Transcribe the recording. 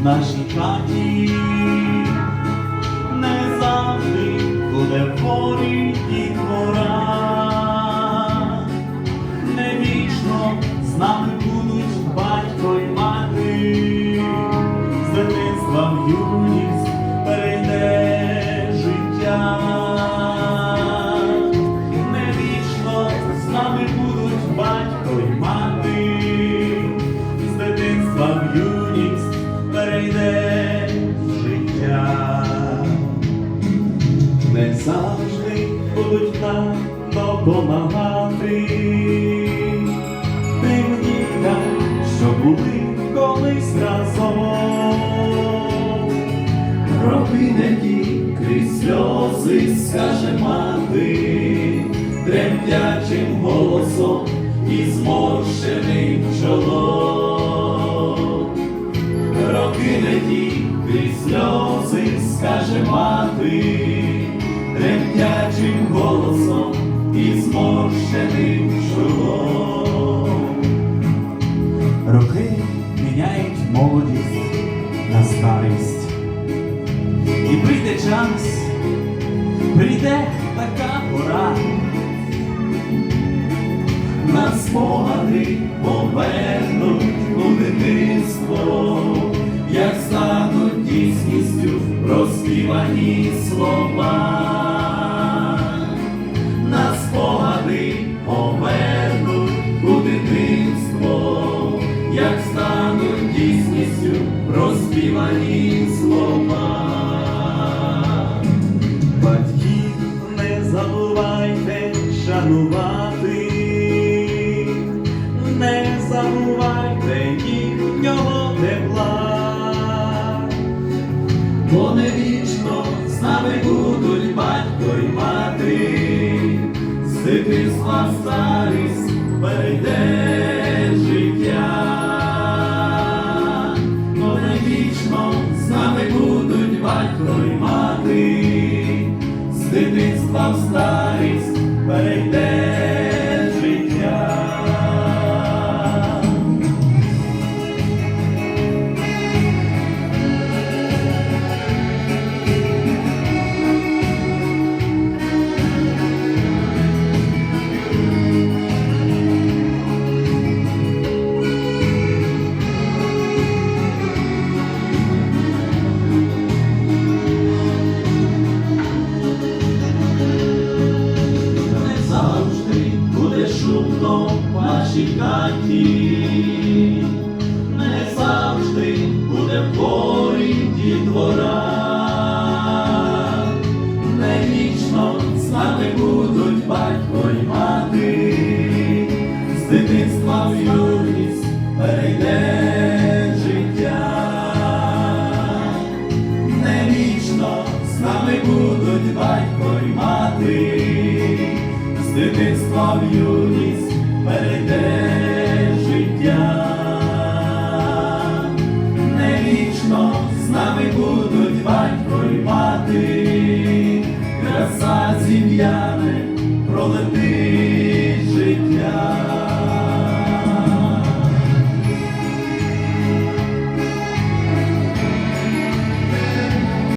в нашій хаті не завжди буде порі дітвора. Не вічно з нами будуть батько й мати, з дитинства в юність завжди будуть нам допомагати тим діткам, що були колись разом. Роби не ті крізь сльози, скаже мати, тремтячим голосом і зморщеним чолом. Роки не ті крізь сльози, скаже мати, тремтячим голосом і зморщеним чолом. Роки міняють молодість на старість. І прийде час, прийде така пора. Нас спогади повернуть у дитинство, як стануть дійсністю розспівані слова. Повернуть у дитинство, як стануть дійсністю розспівані слова. Батьків не забувайте шанувати, не забувайте їхнього тепла, бо не вічно з нами будуть батько й мати, дитинства старість перейде життя, не вічно з нами будуть батько й мати, з дитинства в старість перейде в вашій хаті, не завжди буде в дворі дітвора, не вічно з нами будуть батько й мати, з дитинства в юність перейде життя. Не вічно з нами будуть батько й мати, з дитинства в юність перейде життя, не вічно з нами будуть батько й мати, краса зім'я